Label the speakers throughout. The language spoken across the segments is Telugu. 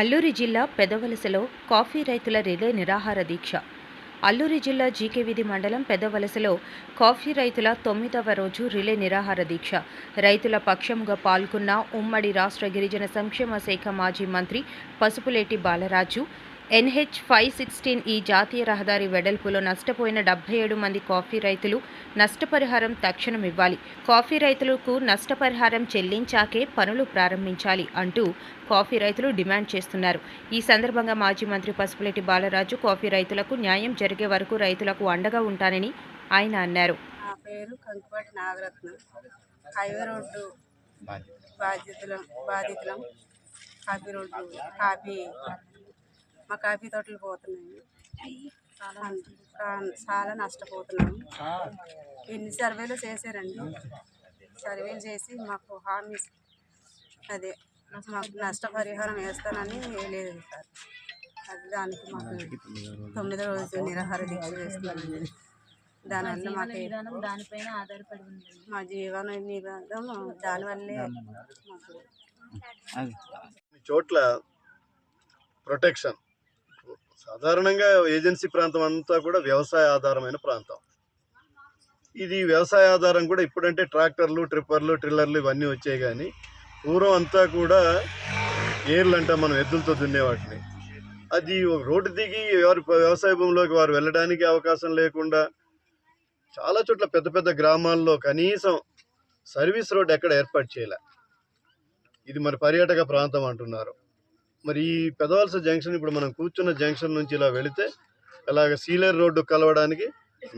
Speaker 1: అల్లూరి జిల్లా పెదవలసలో కాఫీ రైతుల రిలే నిరాహార దీక్ష. అల్లూరి జిల్లా జీకేవిధి మండలం పెదవలసలో కాఫీ రైతుల తొమ్మిదవ రోజు రిలే నిరాహార దీక్ష. రైతుల పక్షముగా పాల్గొన్న ఉమ్మడి రాష్ట్ర గిరిజన సంక్షేమ శాఖ మాజీ మంత్రి Pasupuleti Balaraju NH five sixteen ఈ జాతీయ రహదారి వెడల్పులో నష్టపోయిన డెబ్బై ఏడు మంది కాఫీ రైతులు నష్టపరిహారం తక్షణం ఇవ్వాలి. కాఫీ రైతులకు నష్టపరిహారం చెల్లించాకే పనులు ప్రారంభించాలి అంటూ కాఫీ రైతులు డిమాండ్ చేస్తున్నారు. ఈ సందర్భంగా మాజీ మంత్రి పసుపులేటి బాలరాజు కాఫీ రైతులకు న్యాయం జరిగే వరకు రైతులకు అండగా ఉంటానని ఆయన అన్నారు.
Speaker 2: బాధితులం కాఫీ రోడ్డు కాఫీ మా కాఫీ తోటలు పోతున్నాయి. చాలా నష్టపోతున్నాము ఎన్ని సర్వేలు చేశారండి? సర్వేలు చేసి మాకు హామీ అదే మాకు నష్టపరిహారం వేస్తానని లేదు సార్. అది దానికి మాకు తొమ్మిదో రోజు నిరాహార దీక్ష చేస్తున్నాము దానివల్ల మాకు
Speaker 3: దానిపైన ఆధారపడి ఉంది
Speaker 2: మా జీవన నిబంధన దానివల్లే
Speaker 4: చోట్ల ప్రొటెక్షన్. సాధారణంగా ఏజెన్సీ ప్రాంతం అంతా కూడా వ్యవసాయ ఆధారమైన ప్రాంతం. ఇది వ్యవసాయ ఆధారం కూడా ఇప్పుడంటే ట్రాక్టర్లు ట్రిప్పర్లు ట్రిల్లర్లు ఇవన్నీ వచ్చాయి కానీ పూర్వం అంతా కూడా ఏర్లు అంటాం మనం ఎద్దులతో దున్నేవాటిని అది ఒక రోడ్డు దిగి ఎవరి వ్యవసాయ భూమిలోకి వారు వెళ్ళడానికి అవకాశం లేకుండా చాలా చోట్ల పెద్ద పెద్ద గ్రామాల్లో కనీసం సర్వీస్ రోడ్ ఎక్కడ ఏర్పాటు చేయలే. ఇది మరి పర్యాటక ప్రాంతం అంటున్నారు. మరి ఈ పెదవలస జంక్షన్ ఇప్పుడు మనం కూర్చున్న జంక్షన్ నుంచి ఇలా వెళితే ఇలాగ సీలర్ రోడ్డు కలవడానికి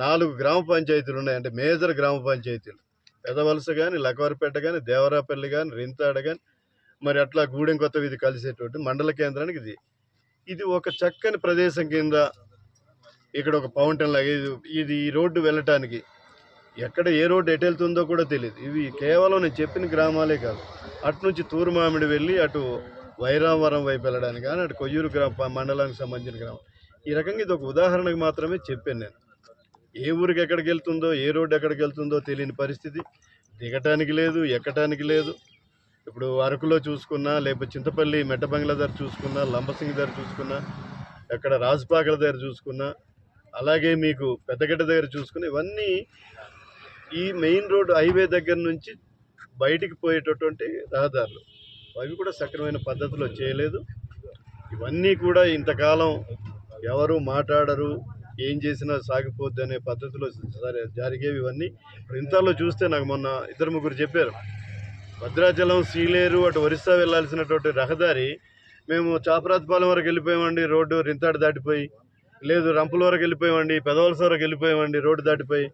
Speaker 4: నాలుగు గ్రామ పంచాయతీలు ఉన్నాయి. అంటే మేజర్ గ్రామ పంచాయతీలు. పెదవలస కానీ లకవరపేట కానీ దేవరాపల్లి కానీ రింతాడ కానీ మరి అట్లా గూడెం కొత్త వీధి కలిసేటువంటి మండల కేంద్రానికి ఇది. ఇది ఒక చక్కని ప్రదేశం కింద ఇక్కడ ఒక ఫౌంటైన్ లాగా ఇది ఇది ఈ రోడ్డు వెళ్ళటానికి ఎక్కడ ఏ రోడ్డు ఎటు వెళ్తుందో కూడా తెలియదు ఇవి కేవలం నేను చెప్పిన గ్రామాలే కాదు. అటు నుంచి తూరు మామిడి వెళ్ళి అటు వైరావరం వైపు వెళ్ళడానికి కానీ అటు కొయ్యూరు గ్రామ మండలానికి సంబంధించిన గ్రామం. ఈ రకంగా ఇది ఒక ఉదాహరణకు మాత్రమే చెప్పాను నేను. ఏ ఊరికి ఎక్కడికి వెళ్తుందో ఏ రోడ్డు ఎక్కడికి వెళ్తుందో తెలియని పరిస్థితి. దిగటానికి లేదు ఎక్కటానికి లేదు. ఇప్పుడు అరకులో చూసుకున్నా లేకపోతే చింతపల్లి మెట్టబంగ్లా దగ్గర చూసుకున్నా లంబసింగి దగ్గర చూసుకున్నా ఎక్కడ రాజుపాకల దగ్గర చూసుకున్నా అలాగే మీకు పెద్దగడ్డ దగ్గర చూసుకున్నా ఇవన్నీ ఈ మెయిన్ రోడ్ హైవే దగ్గర నుంచి బయటికి పోయేటటువంటి రహదారులు. అవి కూడా సక్రమైన పద్ధతిలో చేయలేదు. ఇవన్నీ కూడా ఇంతకాలం ఎవరు మాట్లాడరు ఏం చేసినా సాగిపోద్ది అనే పద్ధతిలో సరే జరిగేవి ఇవన్నీ. ఇప్పుడు ఇంతలో చూస్తే నాకు మొన్న ఇద్దరు ముగ్గురు చెప్పారు భద్రాచలం సీలేరు అటు ఒరిస్సా వెళ్ళాల్సినటువంటి రహదారి మేము చాపరాజపాలెం వరకు వెళ్ళిపోయామండి రోడ్డు రింతాడు దాటిపోయి లేదు రంపుల వరకు వెళ్ళిపోయామండి పెదవలస వరకు వెళ్ళిపోయామండి రోడ్డు దాటిపోయి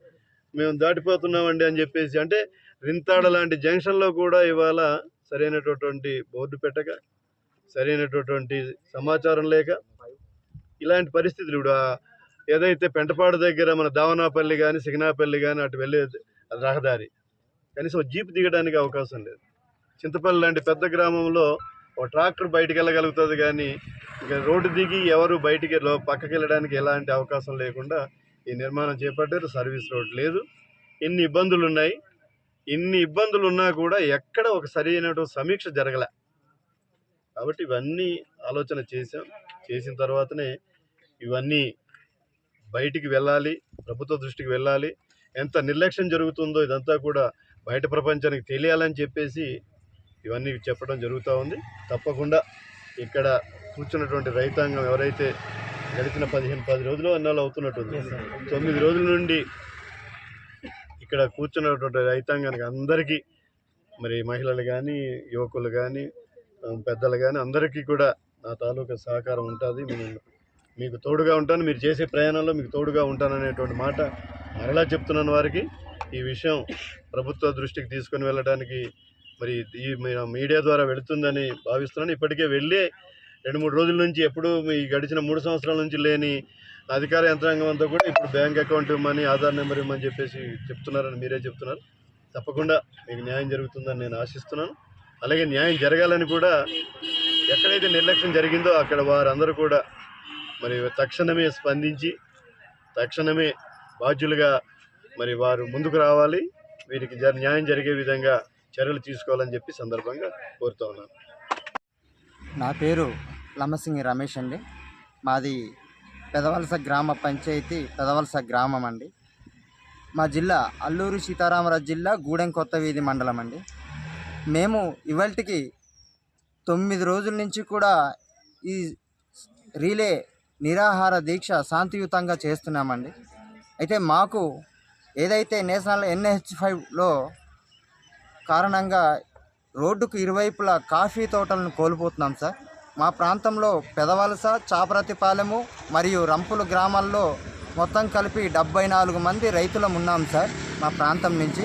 Speaker 4: మేము దాటిపోతున్నామండి అని చెప్పేసి అంటే రింతాడ లాంటి జంక్షన్లో కూడా ఇవాళ సరైనటువంటి బోర్డు పెట్టక సరైనటువంటి సమాచారం లేక ఇలాంటి పరిస్థితులు ఇప్పుడు ఏదైతే పెంటపాడు దగ్గర మన దావనాపల్లి కానీ సిగ్నాపల్లి కానీ అటు వెళ్ళే రహదారి కనీసం జీప్ దిగడానికి అవకాశం లేదు. చింతపల్లి లాంటి పెద్ద గ్రామంలో ఒక ట్రాక్టర్ బయటికి వెళ్ళగలుగుతుంది కానీ ఇంకా రోడ్డు దిగి ఎవరు బయటికి పక్కకి వెళ్ళడానికి ఎలాంటి అవకాశం లేకుండా ఈ నిర్మాణం చేపట్టారు. సర్వీస్ రోడ్ లేదు. ఇన్ని ఇబ్బందులు ఉన్నాయి ఇన్ని ఇబ్బందులు ఉన్నా కూడా ఎక్కడ ఒక సరైనటువంటి సమీక్ష జరగలే. కాబట్టి ఇవన్నీ ఆలోచన చేసాం చేసిన తర్వాతనే ఇవన్నీ బయటికి వెళ్ళాలి ప్రభుత్వ దృష్టికి వెళ్ళాలి. ఎంత నిర్లక్ష్యం జరుగుతుందో ఇదంతా కూడా బయట ప్రపంచానికి తెలియాలని చెప్పేసి ఇవన్నీ చెప్పడం జరుగుతూ ఉంది. తప్పకుండా ఇక్కడ కూర్చున్నటువంటి రైతాంగం ఎవరైతే గడిచిన పదిహేను పది రోజులు అన్నాళ్ళు అవుతున్నట్టుంది. తొమ్మిది రోజుల నుండి ఇక్కడ కూర్చున్నటువంటి రైతాంగానికి అందరికీ మరి మహిళలు కానీ యువకులు కానీ పెద్దలు కానీ అందరికీ కూడా నా తాలూకా సహకారం ఉంటుంది. నేను మీకు తోడుగా ఉంటాను. మీరు చేసే ప్రయాణంలో మీకు తోడుగా ఉంటాననేటువంటి మాట మరలా చెప్తున్నాను వారికి. ఈ విషయం ప్రభుత్వ దృష్టికి తీసుకొని వెళ్ళడానికి మరి ఈ మీడియా ద్వారా వెళుతుందని భావిస్తున్నాను. ఇప్పటికే వెళ్ళి రెండు మూడు రోజుల నుంచి ఎప్పుడు ఈ గడిచిన మూడు సంవత్సరాల నుంచి లేని అధికార యంత్రాంగం అంతా కూడా ఇప్పుడు బ్యాంక్ అకౌంట్ ఇవ్వమని ఆధార్ నెంబర్ ఇవ్వమని చెప్పేసి చెప్తున్నారని మీరే చెప్తున్నారు. తప్పకుండా మీకు న్యాయం జరుగుతుందని నేను ఆశిస్తున్నాను. అలాగే న్యాయం జరగాలని కూడా ఎక్కడైతే నిర్లక్ష్యం జరిగిందో అక్కడ వారందరూ కూడా మరి తక్షణమే స్పందించి తక్షణమే బాధ్యులుగా మరి వారు ముందుకు రావాలి. వీరికి జ న్యాయం జరిగే విధంగా చర్యలు తీసుకోవాలని చెప్పి సందర్భంగా కోరుతా ఉన్నాను.
Speaker 5: నా పేరు లమ్మసింగి రమేష్ అండి. మాది పెదవలస గ్రామ పంచాయతీ పెదవలస గ్రామం అండి. మా జిల్లా అల్లూరు సీతారామరాజు జిల్లా గూడెం కొత్త వీధి మండలం అండి. మేము ఇవాళకి తొమ్మిది రోజుల నుంచి కూడా ఈ రీలే నిరాహార దీక్ష శాంతియుతంగా చేస్తున్నామండి. అయితే మాకు ఏదైతే నేషనల్ ఎన్హెచ్ ఫైవ్లో కారణంగా రోడ్డుకు ఇరువైపులా కాఫీ తోటలను కోల్పోతున్నాం సార్. మా ప్రాంతంలో పెదవలస చాపరతిపాలెము మరియు రంపులు గ్రామాల్లో మొత్తం కలిపి డెబ్బై నాలుగు మంది రైతులం ఉన్నాం సార్ మా ప్రాంతం నుంచి.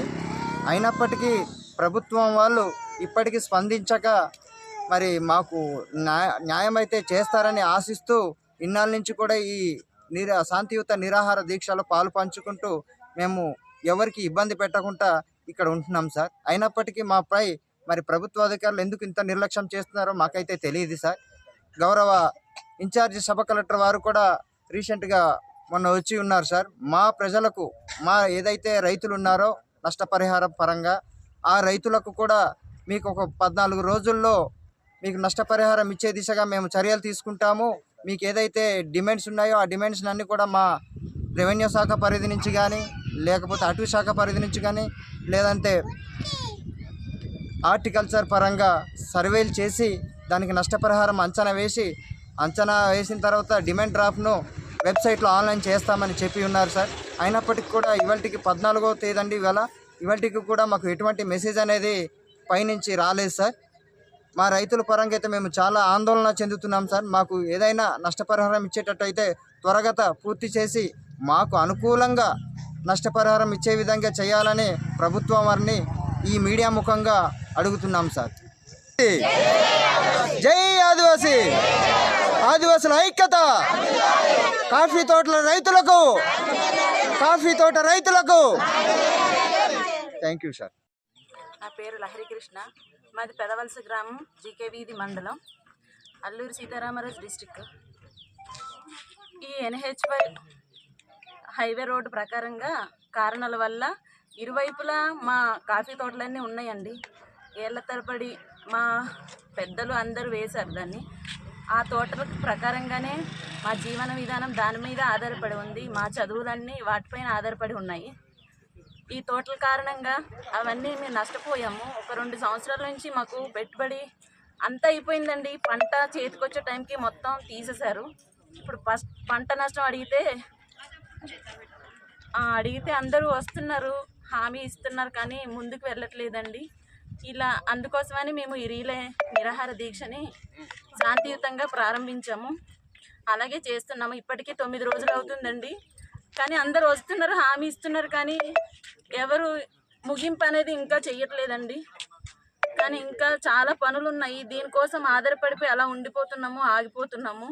Speaker 5: అయినప్పటికీ ప్రభుత్వం వాళ్ళు ఇప్పటికీ స్పందించక మరి మాకు న్యాయ న్యాయమైతే చేస్తారని ఆశిస్తూ ఇన్నాళ్ళ నుంచి కూడా ఈ నిరా శాంతియుత నిరాహార దీక్షలో పాలు పంచుకుంటూ మేము ఎవరికి ఇబ్బంది పెట్టకుండా ఇక్కడ ఉంటున్నాం సార్. అయినప్పటికీ మాపై మరి ప్రభుత్వ అధికారులు ఎందుకు ఇంత నిర్లక్ష్యం చేస్తున్నారో మాకైతే తెలియదు సార్. గౌరవ ఇన్ఛార్జి సబ్ కలెక్టర్ వారు కూడా రీసెంట్గా మొన్న వచ్చి ఉన్నారు సార్. మా ప్రజలకు మా ఏదైతే రైతులు ఉన్నారో నష్టపరిహారం పరంగా ఆ రైతులకు కూడా మీకు ఒక పద్నాలుగు రోజుల్లో మీకు నష్టపరిహారం ఇచ్చే దిశగా మేము చర్యలు తీసుకుంటాము. మీకు ఏదైతే డిమాండ్స్ ఉన్నాయో ఆ డిమాండ్స్ అన్నీ కూడా మా రెవెన్యూ శాఖ పరిధి నుంచి కానీ లేకపోతే అటవీ శాఖ పరిధి నుంచి కానీ లేదంటే హార్టికల్చర్ పరంగా సర్వేలు చేసి దానికి నష్టపరిహారం అంచనా వేసి అంచనా వేసిన తర్వాత డిమాండ్ డ్రాఫ్ట్ను వెబ్సైట్లో ఆన్లైన్ చేస్తామని చెప్పి ఉన్నారు సార్. అయినప్పటికీ కూడా ఇవాళకి పద్నాలుగో తేదీ అండి ఇవాళ ఇవాళకి కూడా మాకు ఎటువంటి మెసేజ్ అనేది పైనుంచి రాలేదు సార్. మా రైతుల పరంగా అయితే మేము చాలా ఆందోళన చెందుతున్నాం సార్. మాకు ఏదైనా నష్టపరిహారం ఇచ్చేటట్టు అయితే త్వరగత పూర్తి చేసి మాకు అనుకూలంగా నష్టపరిహారం ఇచ్చే విధంగా చేయాలని ప్రభుత్వం వారిని ఈ మీడియా ముఖంగా అడుగుతున్నాం సార్. జై ఆదివాసి. ఆదివాసుల ఐక్యత. కాఫీ తోటల రైతులకు. కాఫీ తోట రైతులకు. Thank you sir.
Speaker 3: నా పేరు లహరి కృష్ణ మాది పెదవలస గ్రామం జీకే వీధి మండలం అల్లూరు సీతారామరాజు డిస్టిక్ ఈ ఎన్హెచ్వై హైవే రోడ్డు ప్రకారంగా కారణాల వల్ల ఇరువైపులా మా కాఫీ తోటలన్నీ ఉన్నాయండి. ఏళ్ళ తరబడి మా పెద్దలు అందరూ వేశారు దాన్ని. ఆ తోటల ప్రకారంగానే మా జీవన విధానం దాని మీద ఆధారపడి ఉంది. మా చదువులన్నీ వాటిపైన ఆధారపడి ఉన్నాయి. ఈ తోటల కారణంగా అవన్నీ మేము నష్టపోయాము. ఒక రెండు సంవత్సరాల నుంచి మాకు పెట్టుబడి అంతా అయిపోయిందండి. పంట చేతికొచ్చే టైంకి మొత్తం తీసేశారు. ఇప్పుడు ఫస్ట్ పంట నష్టం అడిగితే అడిగితే అందరూ వస్తున్నారు. హామీ ఇస్తున్నారు కానీ ముందుకు వెళ్ళట్లేదండి. ఇలా అందుకోసమని మేము ఈ రీలే నిరాహార దీక్షని శాంతియుతంగా ప్రారంభించాము. అలాగే చేస్తున్నాము. ఇప్పటికీ తొమ్మిది రోజులు అవుతుందండి. కానీ అందరు వస్తున్నారు హామీ ఇస్తున్నారు కానీ ఎవరు ముగింపు అనేది ఇంకా చెయ్యట్లేదండి. కానీ ఇంకా చాలా పనులు ఉన్నాయి దీనికోసం ఆధారపడిపోయి అలా ఉండిపోతున్నాము ఆగిపోతున్నాము.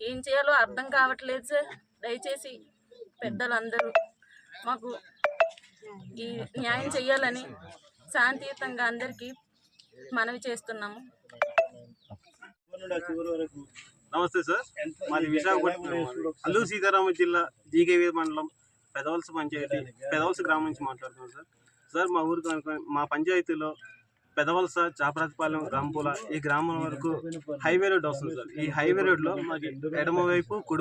Speaker 3: ఏం చేయాలో అర్థం కావట్లేదు సార్. దయచేసి పెద్దలందరూ మాకు ఈ న్యాయం చేయాలని శాంతియుతంగా అందరికీ మనవి చేస్తున్నాము.
Speaker 6: నమస్తే సార్. మాది విశాఖపట్నం. అల్లూరు సీతారామ జిల్లా జీకేవీ మండలం పెదవలస పంచాయతీ పెదవలస గ్రామం నుంచి మాట్లాడుతున్నాం సార్. సార్ మా ఊరు మా పంచాయతీలో పెదవలస చాపరాతిపాలెం రాంపూల ఈ గ్రామం వరకు హైవే రోడ్ వస్తుంది సార్. ఈ హైవే రోడ్లో మాకు ఎడమ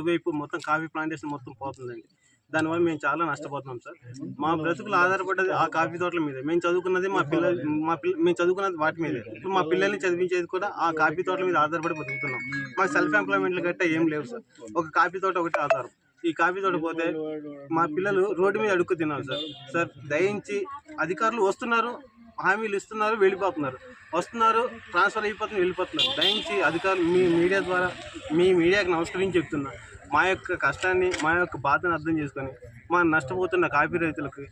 Speaker 6: వైపు మొత్తం కాఫీ ప్లాంటేషన్ మొత్తం పోతుందండి. దానివల్ల మేము చాలా నష్టపోతున్నాం సార్. మా బ్రతుకులు ఆధారపడ్డది ఆ కాఫీ తోటల మీద. మేము చదువుకున్నది మా పిల్లలు మా పిల్ల మేము చదువుకున్నది వాటి మీదే. ఇప్పుడు మా పిల్లల్ని చదివించేది కూడా ఆ కాఫీ తోటల మీద ఆధారపడి బతుకుతున్నాం. మాకు సెల్ఫ్ ఎంప్లాయ్మెంట్లు గట్టా ఏం లేవు సార్. ఒక కాఫీ తోట ఒకటి ఆధారం. ఈ కాఫీ తోట పోతే మా పిల్లలు రోడ్డు మీద అడుక్కు తిన్నారు సార్. సార్ దయించి అధికారులు వస్తున్నారు హామీలు ఇస్తున్నారు వెళ్ళిపోతున్నారు. వస్తున్నారు ట్రాన్స్ఫర్ అయిపోతున్నారు వెళ్ళిపోతున్నారు. దయించి అధికారులు మీ మీడియా ద్వారా మీ మీడియాకి నమస్కరించి చెప్తున్నా. మా యొక్క కష్టాన్ని మా యొక్క బాధను అర్థం చేసుకొని మా నష్టపోతున్న కాఫీ రైతులకు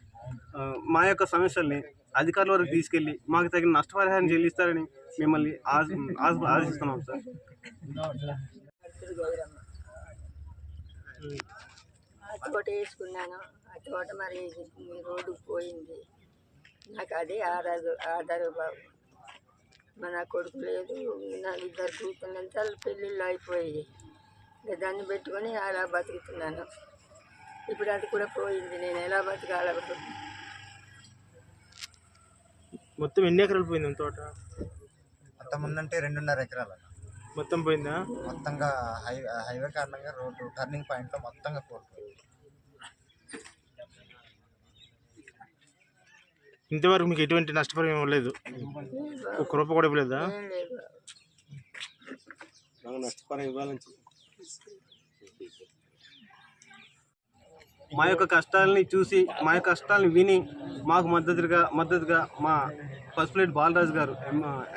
Speaker 6: మా యొక్క సమస్యల్ని అధికారుల వరకు తీసుకెళ్ళి మాకు తగిన నష్టపరిహారం చెల్లిస్తారని మిమ్మల్ని ఆశిస్తున్నాం సార్.
Speaker 7: ఆ తోట వేసుకున్నాను. ఆ తోట మరి ఈ రోడ్డు పోయింది. నాకు అదే ఆధార ఆధారు బాబు. మన కొడుకు లేదు నా ఇద్దరు కూతుళ్ళంతా పెళ్ళిళ్ళు అయిపోయాయి. దాన్ని పెట్టుకొని అలా బతుకుతున్నాను. ఇప్పుడు అది కూడా పోయింది. నేను ఎలా బతకాల
Speaker 6: మొత్తం ఎన్ని ఎకరాలు పోయింది తోట?
Speaker 5: అంతకుముందంటే రెండున్నర ఎకరాలు
Speaker 8: మొత్తం పోయిందా?
Speaker 5: మొత్తంగా హైవే హైవే కారణంగా రోడ్డు టర్నింగ్ పాయింట్లో మొత్తంగా కోల్పోయింది
Speaker 8: ఇంతవరకు మీకు ఎటువంటి నష్టపరిహారం ఇవ్వలేదు ఒక్క రూపాయి కూడా ఇవ్వలేదా?
Speaker 7: లేదు.
Speaker 6: నష్టపరం ఇవ్వాలని మా యొక్క కష్టాలని చూసి మా యొక్క కష్టాలను విని మాకు మద్దతుగా మద్దతుగా మా పసుపులేటి బాలరాజు గారు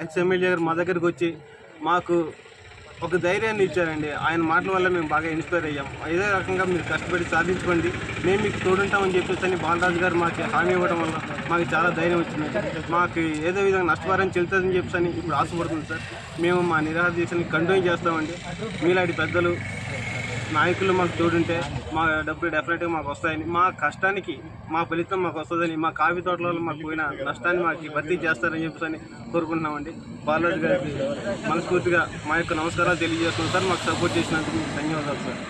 Speaker 6: ఎక్స్ ఎమ్మెల్యే గారు మా దగ్గరికి వచ్చి మాకు ఒక ధైర్యాన్ని ఇచ్చారండి. ఆయన మాటల వల్ల మేము బాగా ఇన్స్పైర్ అయ్యాం. ఏదో రకంగా మీరు కష్టపడి సాధించుకోండి. మేము మీకు తోడుంటామని చెప్పేసి అని బాలరాజు గారు మాకు హామీ ఇవ్వడం వల్ల మాకు చాలా ధైర్యం వచ్చింది మాకు ఏదో విధంగా నష్టపరం చెల్తుందని చెప్పేసి అని ఇప్పుడు ఆశపడుతుంది సార్. మేము మా నిరాహార దీక్షని కంటిన్యూ చేస్తామండి. మీలాంటి పెద్దలు నాయకులు మాకు తోడుంటే మా డబ్బులు డెఫినెట్గా మాకు వస్తాయని మా కష్టానికి మా ఫలితం మాకు వస్తుందని మా కాఫీ తోటలలో మాకు పోయిన నష్టాన్ని మాకు భర్తీ చేస్తారని చెప్పేసి కోరుకుంటున్నామండి. బాలరాజు గారికి మనస్ఫూర్తిగా మా యొక్క నమస్కారాలు తెలియజేస్తున్నాం. సార్ మాకు సపోర్ట్ చేసినందుకు మీకు ధన్యవాదాలు సార్.